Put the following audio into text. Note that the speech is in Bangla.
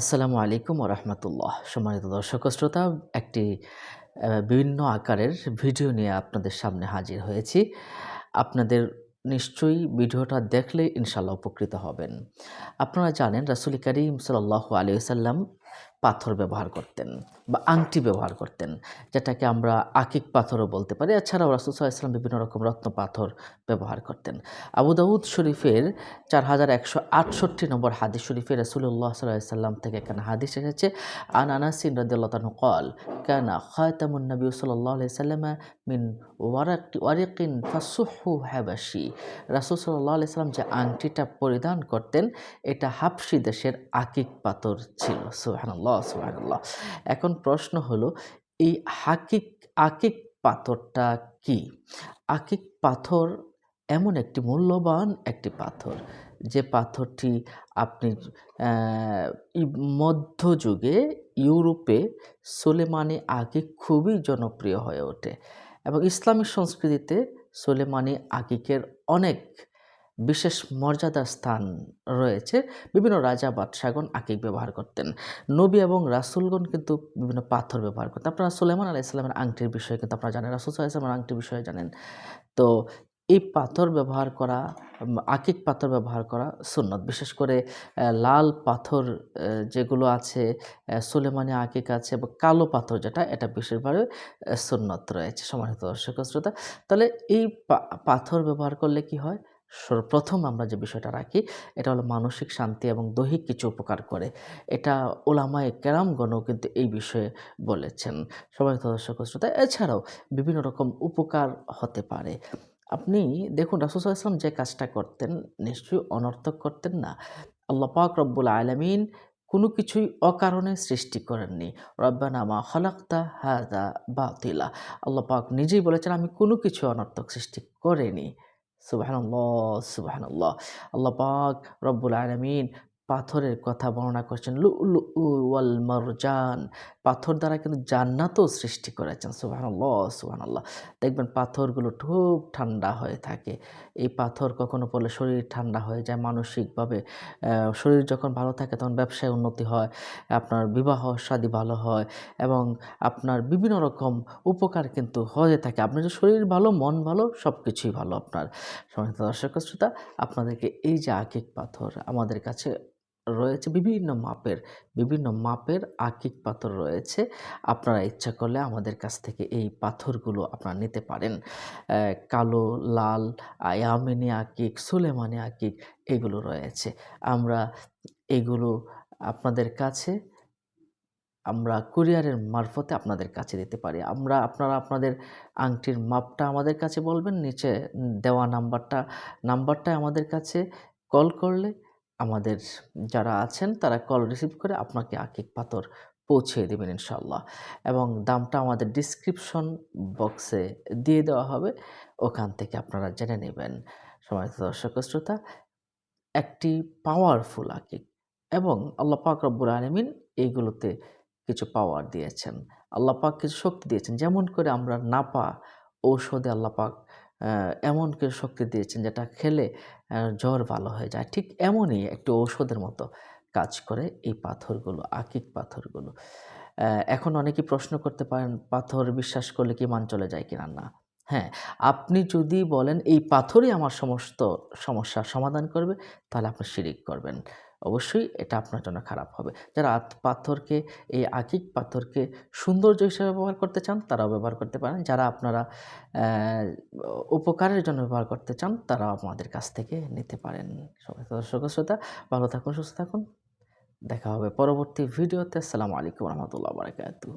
আসসালামু আলাইকুম রহমতুল্লাহ। সম্মানিত দর্শক শ্রোতা, একটি বিভিন্ন আকারের ভিডিও নিয়ে আপনাদের সামনে হাজির হয়েছি। আপনাদের নিশ্চয়ই ভিডিওটা দেখলে ইনশাল্লাহ উপকৃত হবেন। আপনারা জানেন রাসুল করিম সাল্লাহ আলিয়াল্লাম পাথর ব্যবহার করতেন বা আংটি ব্যবহার করতেন, যেটাকে আমরা আকিক পাথরও বলতে পারি। এছাড়াও রাসুল সাল্লাম বিভিন্ন রকম রত্ন পাথর ব্যবহার করতেন। আবু দাউদ শরীফের চার হাজার একশো আটষট্টি নম্বর হাদিস শরীফে রসুল্লাহ সাল্লাহ সাল্লাম থেকে এখানে হাদিস এসেছে? আন আনাসিন রদুল্লাহ কল কানা খাতামুন নবী সাল্লাহ সাল্লাম মিন ওয়ারাক, ওয়ারিকিন ফাসুহু হাবাসি রাসুল সাল্লাহ সাল্লাম যে আংটিটা পরিধান করতেন, এটা হাফসি দেশের আকিক পাথর ছিল। সুহানুল্লাহ সুহানুল্লাহ এখন প্রশ্ন হলো, এই হাকিক, আকিক পাথরটা কি? আকিক পাথর এমন একটি মূল্যবান একটি পাথর, যে পাথরটি আপনি মধ্যযুগে ইউরোপে সোলেমানি আকিক খুবই জনপ্রিয় হয়ে ওঠে। এবং ইসলামিক সংস্কৃতিতে সোলেমানি আকিকের অনেক বিশেষ মর্যাদার স্থান রয়েছে। বিভিন্ন রাজা, বাদশাগণ আকিক ব্যবহার করতেন। নবী এবং রাসুলগণ কিন্তু বিভিন্ন পাথর ব্যবহার করতেন। আপনারা সুলেমান আলাহ ইসলামের আংটির বিষয়ে কিন্তু আপনারা জানেন, রাসুল সাল্লাহ ইসলামের আংটির বিষয়ে জানেন। তো এই পাথর ব্যবহার করা, আকিক পাথর ব্যবহার করা সুন্নত। বিশেষ করে লাল পাথর যেগুলো আছে সুলেমানি আকিক আছে এবং কালো পাথর যেটা, এটা বিশেষভাবে সুন্নত রয়েছে। সম্মানিত দর্শক শ্রোতা, তাহলে এই পাথর ব্যবহার করলে কি হয়? সর্বপ্রথম আমরা যে বিষয়টা রাখি, এটা হলো মানসিক শান্তি এবং দৈহিক কিছু উপকার করে। এটা ওলামায় কেরামগণও কিন্তু এই বিষয়ে বলেছেন। সবাই দর্শক শ্রোতা এছাড়াও বিভিন্ন রকম উপকার হতে পারে। আপনি দেখুন, রাসুল ইসলাম যে কাজটা করতেন, নিশ্চয়ই অনর্থক করতেন না। আল্লাহ পাক রব্বুল আলমিন কোনো কিছুই অকারণে সৃষ্টি করেননি। রব্বানা মা খালাক্তা হাদা বাতিলা। আল্লাহ পাক নিজেই বলেছেন, আমি কোনো কিছু অনর্থক সৃষ্টি করিনি। সুবাহান্লাহ সুবাহান্লাহ আল্লাহ পাক রব্বুল আলমিন পাথরের কথা বর্ণনা করছেন। লু লু ওয়াল মারজান। পাথর দ্বারা কিন্তু জান্নাতও সৃষ্টি করেছেন। সুবাহান্লাহ সুবাহান্লাহ দেখবেন পাথরগুলো খুব ঠান্ডা হয়ে থাকে। এই পাথর কখনো পড়লে শরীর ঠান্ডা হয়ে যায় মানসিকভাবে। শরীর যখন ভালো থাকে তখন ব্যবসায় উন্নতি হয়, আপনার বিবাহ শাদী ভালো হয় এবং আপনার বিভিন্ন রকম উপকার কিন্তু হয়ে থাকে। আপনার যে শরীর ভালো, মন ভালো সব কিছুই ভালো আপনার। সম্মানিত দর্শক, শ্রোতা, আপনাদেরকে এই যে আকিক পাথর আমাদের কাছে রয়েছে, বিভিন্ন মাপের বিভিন্ন মাপের আকিক পাথর রয়েছে। আপনারা ইচ্ছা করলে আমাদের কাছ থেকে এই পাথরগুলো আপনারা নিতে পারেন। কালো, লাল, আয়ামিনী আকিক, সুলেমানি আকিক এগুলো রয়েছে। আমরা এগুলো আপনাদের কাছে, আমরা কুরিয়ারের মারফতে আপনাদের কাছে দিতে পারি। আমরা আপনারা আপনাদের আংটির মাপটা আমাদের কাছে বলবেন, নিচে দেওয়া নাম্বারটা নাম্বারটা আমাদের কাছে কল করলে আমাদের যারা আছেন তারা কল রিসিভ করে আপনাকে আকিক পাথর পৌঁছে দেবেন ইনশাল্লাহ এবং দামটা আমাদের ডিসক্রিপশন বক্সে দিয়ে দেওয়া হবে। ওখান থেকে আপনারা জেনে নেবেন। সময় দর্শক শ্রোতা একটি পাওয়ারফুল আকিক এবং আল্লাহ পাক রব্বুল আলমিন এইগুলোতে কিছু পাওয়ার দিয়েছেন। আল্লাহ পাক কিছু শক্তি দিয়েছেন। যেমন করে আমরা নাপা ঔষধে আল্লাহ পাক আহ, এমন শক্তি দিয়েছেন যেটা খেলে জ্বর ভালো হয়ে যায়। ঠিক এমনই একটি ঔষধের মতো কাজ করে এই পাথরগুলো, আকিক পাথরগুলো। এখন অনেকেই প্রশ্ন করতে পারেন, পাথর বিশ্বাস করলে কি মান চলে যায় কিনা? না। হ্যাঁ আপনি যদি বলেন, এই পাথরই আমার সমস্ত সমস্যার সমাধান করবে, তাহলে আপনি শিরিক করবেন। অবশ্যই এটা আপনার জন্য খারাপ হবে। যারা পাথরকে, এই আকিক পাথরকে সৌন্দর্য হিসেবে ব্যবহার করতে চান, তারাও ব্যবহার করতে পারেন। যারা আপনারা উপকারের জন্য ব্যবহার করতে চান, তারাও আমাদের কাছ থেকে নিতে পারেন। দর্শক শ্রোতা, ভালো থাকুন, সুস্থ থাকুন। দেখা হবে পরবর্তী ভিডিওতে। আসসালামু আলাইকুম রহমতুল্লাহ বারকাতু